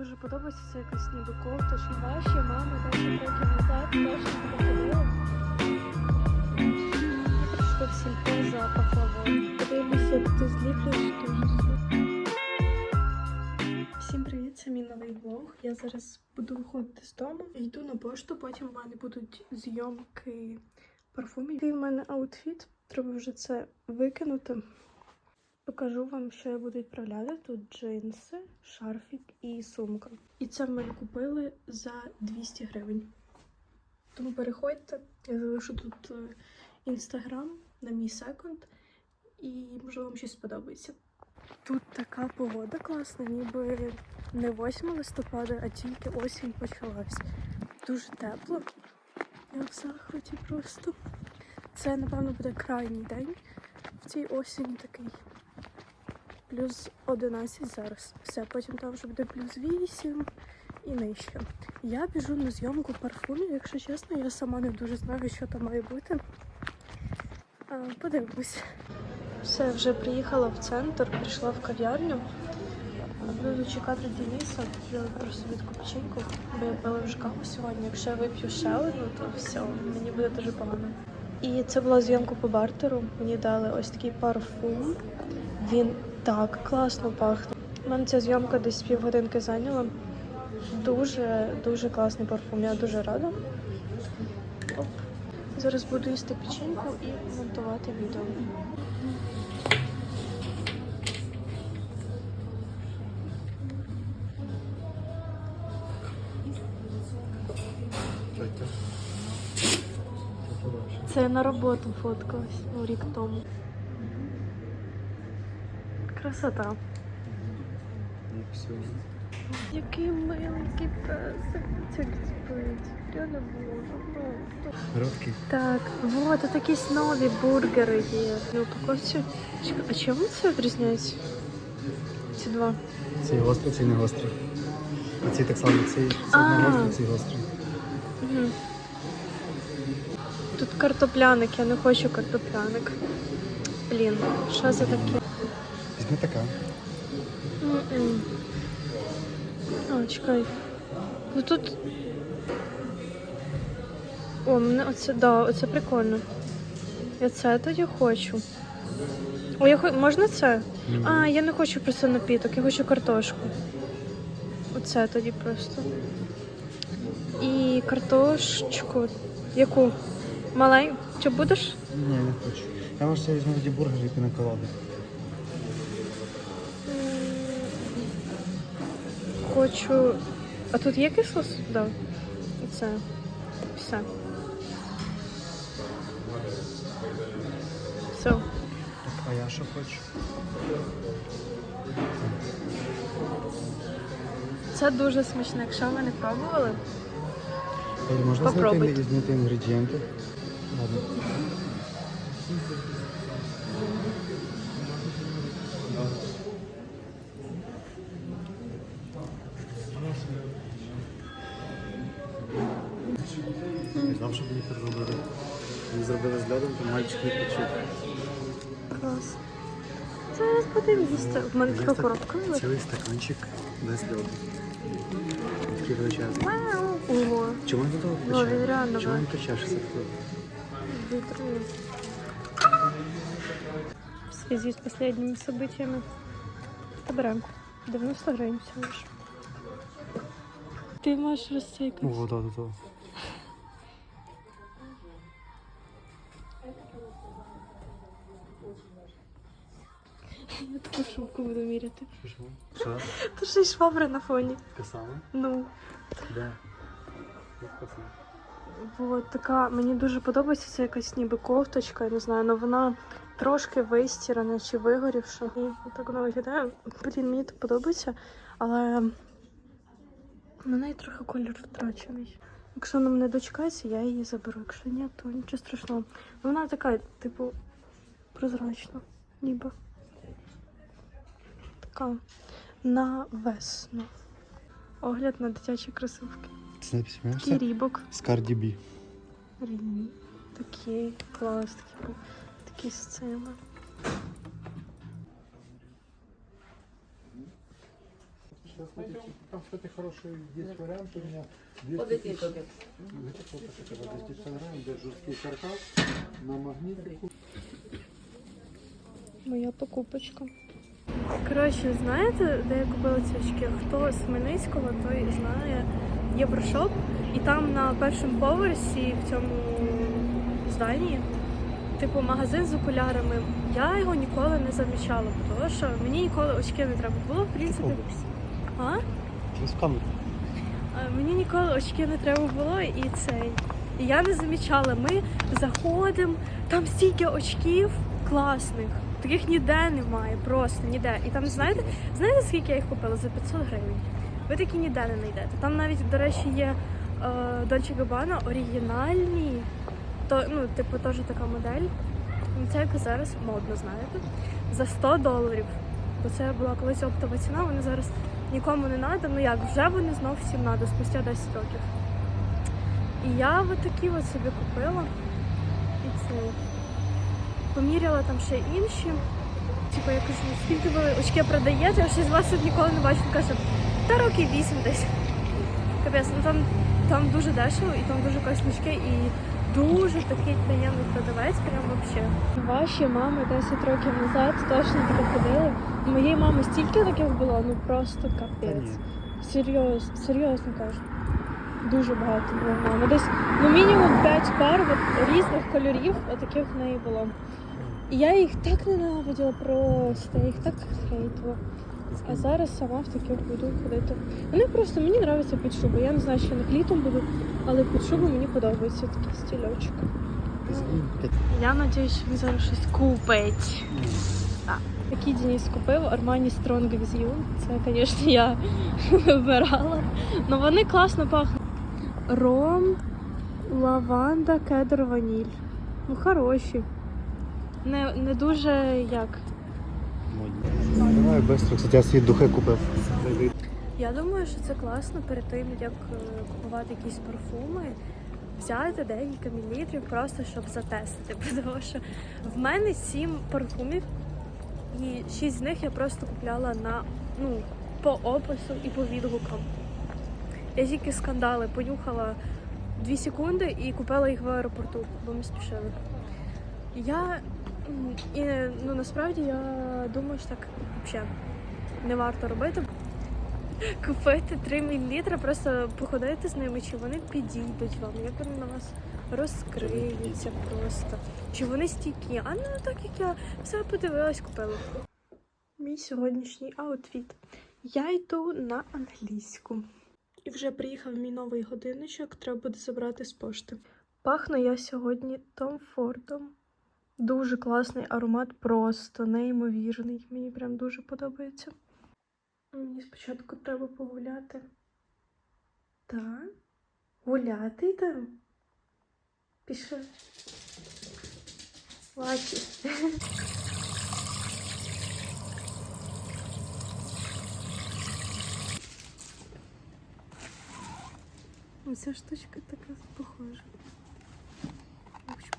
дуже подобається це якась ніби кофта чи ваші мами 10 років назад теж ходили. Прийшли в сільпо за пахлавою. Подивимося, як ти зліплюєш дуже. Всім привіт, це мій новий влог. Я зараз буду виходити з дому. Йду на пошту, потім в мене будуть зйомки парфумів. Який в мене аутфіт. Треба вже це викинути. Покажу вам, що я буду відправляти. Тут джинси, шарфік і сумка. І це мене купили за 200 гривень. Тому переходьте, я залишу тут інстаграм на мій секунд, і можливо вам щось сподобається. Тут така погода класна, ніби не 8 листопада, а тільки осінь почалась. Дуже тепло. Я в захваті просто. Це, напевно, буде крайній день в цій осені такий. Плюс 11 зараз. Все, потім там вже буде плюс 8 і нижче. Я біжу на зйомку парфумів, якщо чесно, я сама не дуже знаю, що там має бути. Подивимось. Все, вже приїхала в центр, прийшла в кав'ярню. Буду чекати Дениса, просто собі печеньку, бо я пила вже каву сьогодні. Якщо я вип'ю ще одну, то все, мені буде дуже погано. І це була зйомка по бартеру. Мені дали ось такий парфум. Він так класно пахне. У мене ця зйомка десь півгодинки зайняла. Дуже, дуже класний парфум. Я дуже рада. Оп. Зараз буду їсти печеньку і монтувати відео. Це я на роботу фоткалась ну, рік тому. Красота. Ну. Який миленький песик. Спить. Я не можу. Ну. Короткий. Так, вот, тут якісь нові бургери є. На упаковці. А чому це відрізняється? Ці два. Цей гострий, цей не гострий. А цей так само, цей А. не гострий, цей гострий. Угу. Тут картопляник, я не хочу картопляник. Блін, що за таке? Візьми така. А, чекай. Ну тут. О, мене оце, да, оце прикольно. Я це тоді хочу. О, я хо... можна це? Ні. А, я не хочу просто напіток, я хочу картошку. Оце тоді просто. І картошечку. Яку? Маленьку? Чи будеш? Ні, не хочу. Я може ще візьму тоді бургер і пінаколаду. Хочу. А тут є кисло? Да. Це. Все. Все. А я що хочу? Це дуже смачно. Якщо ви не пробували, Можна Попробуйте. знайти, інгредієнти? Ладно. Я знав, що мені переробили. Мені зробили з льодом, то мальчик не почув. клас. Зараз будемо їсти. В мене така коробка. Цілий стаканчик без льоду. Такий величезний. Вау. Ого. Чому він того Ну, він реально Чому він великий. печешся? Витрую. В связи с последними событиями. Добре. 90 гривень всього лиш. Ти можеш розцейкати. О, да, да, да. Я таку шубку буду міряти. Що? Тут ще й швабра на фоні. Така сама? Ну. Де? Як така, мені дуже подобається це якась ніби кофточка, я не знаю, але вона трошки вистірана чи вигорівша. І так вона виглядає. Блін, мені так подобається, але на неї трохи колір втрачений. Якщо вона мене дочекається, я її заберу. Якщо ні, то нічого страшного. Вона така, типу, прозрачна, ніби. Така на весну. Огляд на дитячі кросівки. Не Такий рібок. З B. Рівні. Такі клас, такі, такі сцени. Сейчас, кстати, там, кстати, хороший есть вариант у меня. По 200 10 років. 250 грамм, где жесткий каркас на магнитику. Моя покупочка. Коротше, знаєте, де я купила ці очки? Хто з Хмельницького, той знає Єврошоп. І там на першому поверсі в цьому зданні, типу магазин з окулярами. Я його ніколи не замічала, тому що мені ніколи очки не треба було, в принципі. А? А, Мені ніколи очки не треба було і цей. І я не замічала. Ми заходимо, там стільки очків класних. Таких ніде немає, просто ніде. І там знаєте, знаєте, скільки я їх купила? За 500 гривень. Ви такі ніде не знайдете. Там навіть, до речі, є е, Dolce Gabbana оригінальні. То, ну, типу, теж така модель. Ну, Це як зараз модно, знаєте. За 100 доларів. Бо це була колись оптова ціна, вони зараз нікому не треба. Ну як, вже вони знов всім треба, спустя 10 років. І я от такі от собі купила. І це. Поміряла там ще інші. Типу, я кажу, скільки ви очки продаєте, я щось з вас тут ніколи не бачу. Каже, та років 8 десь. Капець, ну там, там дуже дешево і там дуже класні очки і дуже такий приємний продавець, прям вообще. Ваші мами 10 років назад точно таке ходили. У моєї мами стільки таких було, ну просто капець. Серйозно, серйозно кажу. Дуже багато було в мами. Десь ну мінімум 5 пар от, різних кольорів, отаких в неї було. І я їх так ненавиділа просто, я їх так хейтила. А зараз сама в таких буду ходити. Вони просто мені подобаються під шубу. Я не знаю, що на літом буду, але під шубу мені подобається такий стільочок. Я сподіваюся, що він зараз щось купить. Який Денис купив Armani Strong With You. Це, звісно, я вибирала. Але вони класно пахнуть. Ром, лаванда, кедр, ваніль. Ну, хороші. Не, не дуже як. Модні. Давай быстро. Кстати, я свій духи купив. Я думаю, що це класно перед тим, як е, купувати якісь парфуми, взяти декілька мілілітрів просто щоб затестити. Тому що в мене сім парфумів, і шість з них я просто купляла на ну, по опису і по відгукам. Я тільки скандали понюхала дві секунди і купила їх в аеропорту, бо ми спішили. Я і ну насправді я думаю, що так взагалі не варто робити купити 3 мл, просто походити з ними, чи вони підійдуть вам, як вони на вас розкриються просто. Чи вони стійкі. А ну так як я все подивилась, купила. Мій сьогоднішній аутфіт. Я йду на англійську. І вже приїхав мій новий годинничок, треба буде забрати з пошти. Пахну я сьогодні Том Фордом. Дуже класний аромат, просто неймовірний. Мені прям дуже подобається. Мені спочатку треба погуляти. Так? Гуляти йдемо? Пішли. Лакі. Оця штучка така похожа.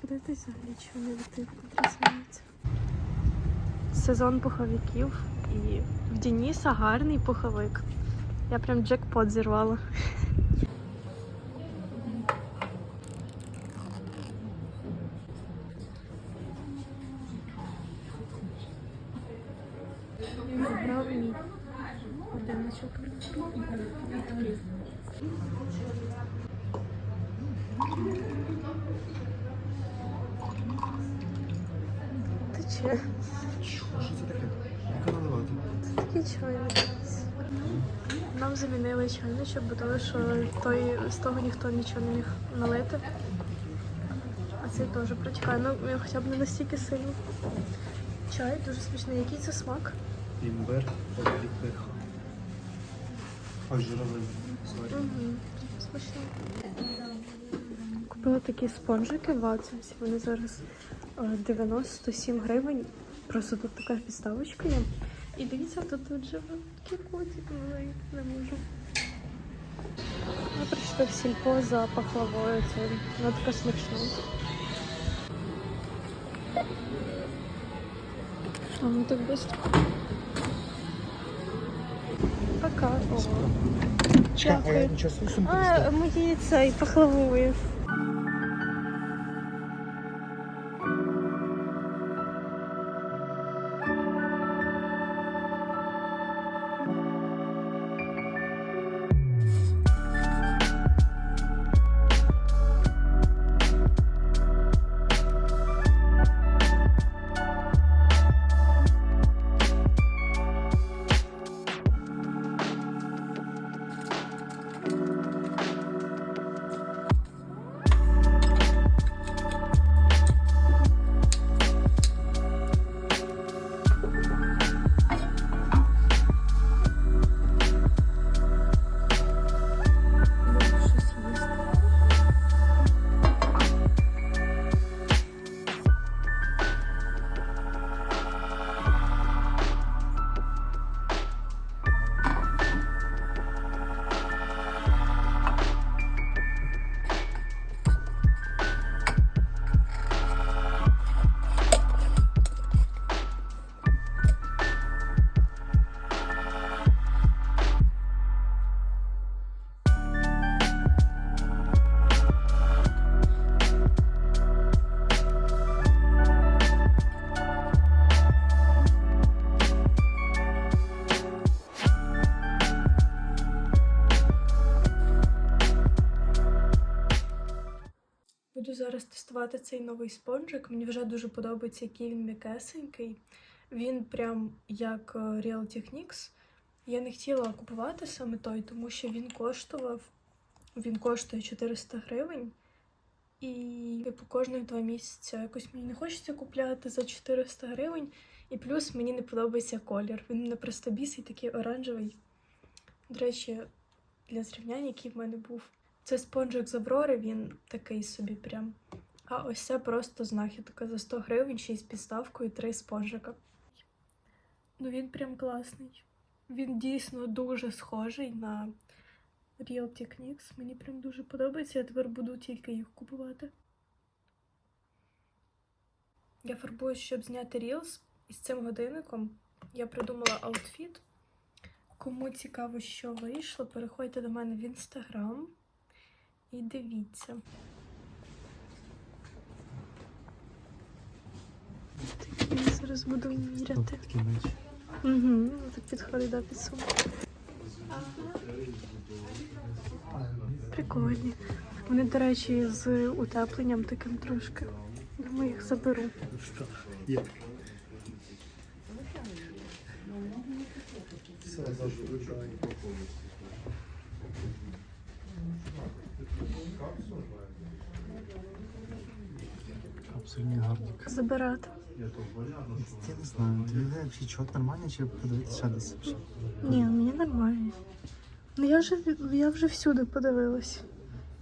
Я хочу подивитися взагалі, чи вони від тих відрізняються. Сезон пуховиків і в Дениса гарний пуховик. Я прям джекпот зірвала. Забрав мій годинничок. Що це таке? Яка наливати? Такий чайник. Нам замінили чайничок, бо тому що той, з того ніхто нічого не міг налити. А цей теж протікає. Ну, він хоча б не настільки сильний. Чай дуже смачний. Який це смак? Імбир, обліпиха. Ой. Угу. Смачно. Купила такі спонжики в Ацинсі. Вони зараз 97 гривень. Просто тут така підставочка є. І дивіться, тут тут живе такий котик малий, не можу. Ми прийшли в сільпо за пахлавою. Це вона така смачна. А ми так швидко. Пока. О. Чекай, а я нічого сумку А, мої цей пахлавою. Тестувати цей новий спонжик. Мені вже дуже подобається, який він м'якесенький. Він прям як е, Real Techniques. Я не хотіла купувати саме той, тому що він коштував. Він коштує 400 гривень. І типу, кожних два місяці якось мені не хочеться купляти за 400 гривень. І плюс мені не подобається колір. Він мене просто бісить, такий оранжевий. До речі, для зрівняння, який в мене був. Це спонжик з Аврори, він такий собі прям. А ось це просто знахідка за 100 гривень, 6 підставкою, 3 спонжика. Ну він прям класний. Він дійсно дуже схожий на Real Techniques. Мені прям дуже подобається. Я тепер буду тільки їх купувати. Я фарбуюсь, щоб зняти Reels із цим годинником. Я придумала аутфіт. Кому цікаво, що вийшло, переходьте до мене в інстаграм і дивіться. Я зараз буду міряти. Угу, так підходить до підсумку. Прикольні. Вони, до речі, з утепленням таким трошки. Думаю, їх заберу. Що? Є. Все. Капсульний гарник. Забирати. Я не знаю, тобі взагалі чот нормально чи подивитися десь? Ні, мені нормально. Ну я вже я вже всюди подивилась.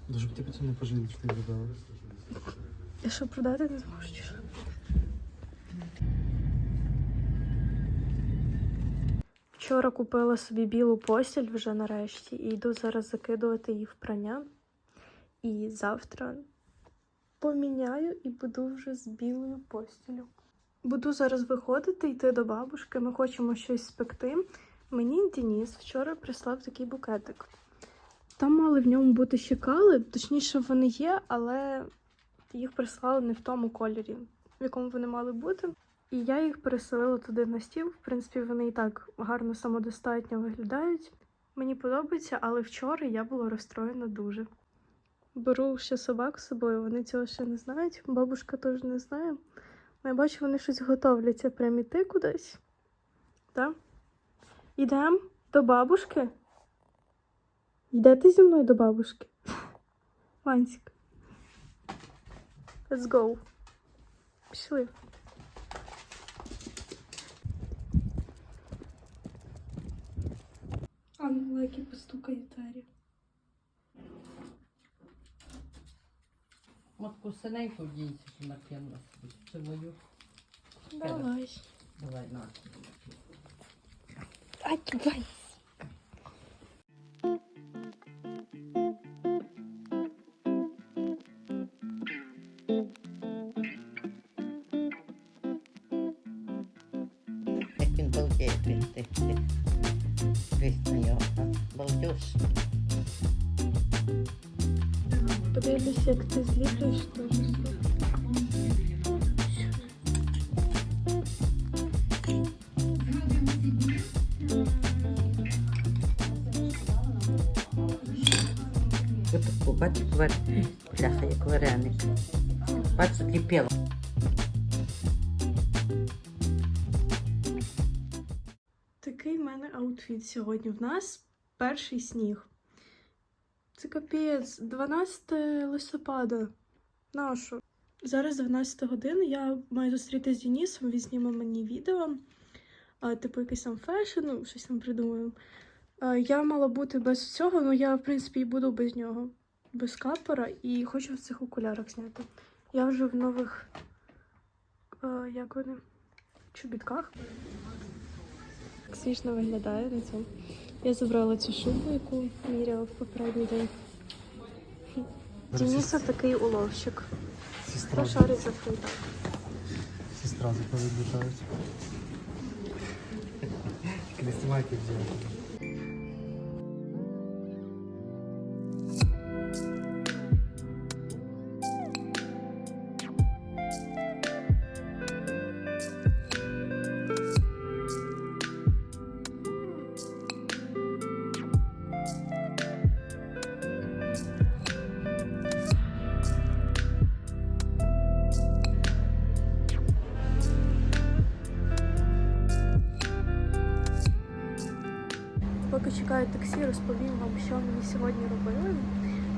Дуже б тебе це не пожаліли, що ти додала. Я що продати не зможу? чи що? Вчора купила собі білу постіль вже нарешті і йду зараз закидувати її в прання. І завтра поміняю і буду вже з білою постілю. Буду зараз виходити, йти до бабушки. Ми хочемо щось спекти. Мені Дініс вчора прислав такий букетик. Там мали в ньому бути ще кали, точніше, вони є, але їх прислали не в тому кольорі, в якому вони мали бути. І я їх переселила туди на стіл. В принципі, вони і так гарно самодостатньо виглядають. Мені подобається, але вчора я була розстроєна дуже. Беру ще собак з собою, вони цього ще не знають. Бабушка теж не знає. Ну, Я бачу, вони щось готовляться прям іти кудись. Так? Ідемо до бабушки. Йдете зі мною до бабушки? Ванськ. Let's go. Пішли. А лайки постукають двері. Матку синеньку вдійся, що накинула собі. Це мою. Давай. Давай, на. Ай, давай. Ти. Ось таку, бачиш, вар... бляха, як вареник. Бачиш. Такий в мене аутфіт сьогодні. В нас перший сніг. Це капець, 12 листопада. Нашу. Зараз 12 година. Я маю зустрітися з Денисом, він зніме мені відео. Типу, якийсь там фешн, ну, щось там придумаю. Я мала бути без всього, ну я, в принципі, і буду без нього. Без капора і хочу в цих окулярах зняти. Я вже в нових. Як вони? Чобітках. Так смішно виглядає на цьому. Я забрала цю шубу, яку міряла в попередній день. Дениса такий уловщик. Сестра, Хто шарить за фритак. сестра заповідають. Тільки не розповім вам, що мені сьогодні робили.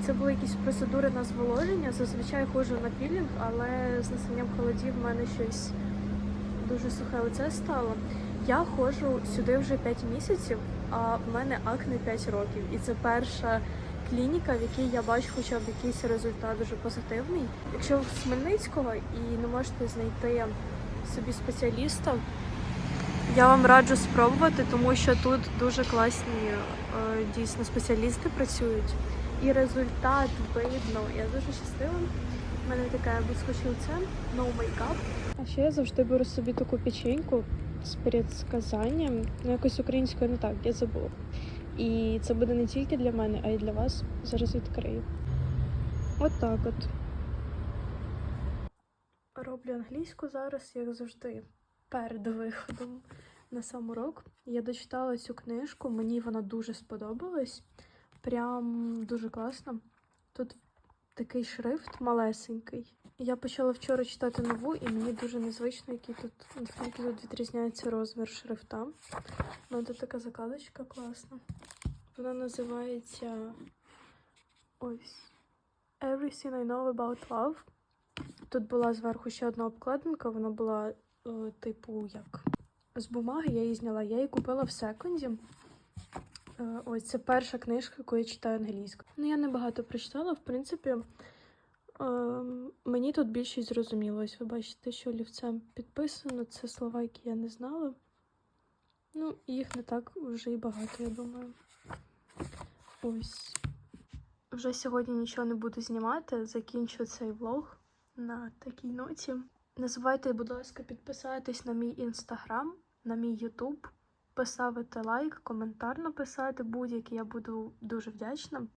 Це були якісь процедури на зволоження. Зазвичай ходжу на пілінг, але з настанням холодів в мене щось дуже сухе лице стало. Я ходжу сюди вже 5 місяців, а в мене акне 5 років. І це перша клініка, в якій я бачу хоча б якийсь результат дуже позитивний. Якщо ви з Хмельницького і не можете знайти собі спеціаліста, я вам раджу спробувати, тому що тут дуже класні е, дійсно спеціалісти працюють. І результат видно. Я дуже щаслива. У мене таке блискуче лице, no makeup. А ще я завжди беру собі таку печеньку з предсказанням. Ну, якось українською не так, я забула. І це буде не тільки для мене, а й для вас. Зараз відкрию. От так от. Роблю англійську зараз, як завжди, перед виходом на сам урок. Я дочитала цю книжку, мені вона дуже сподобалась. Прям дуже класно. Тут такий шрифт малесенький. Я почала вчора читати нову, і мені дуже незвично, який тут, наскільки тут відрізняється розмір шрифта. Ну, тут така закладочка класна. Вона називається ось Everything I Know About Love. Тут була зверху ще одна обкладинка, вона була типу як з бумаги, я її зняла. Я її купила в секунді. Е, ось це перша книжка, яку я читаю англійською. Ну, я небагато прочитала, в принципі. Е, мені тут більшість зрозуміло. Ось ви бачите, що олівцем підписано. Це слова, які я не знала. Ну, їх не так вже і багато, я думаю. Ось. Вже сьогодні нічого не буду знімати. Закінчу цей влог на такій ноті. Не забувайте, будь ласка, підписатись на мій інстаграм, на мій ютуб, поставити лайк, коментар написати будь-який. Я буду дуже вдячна.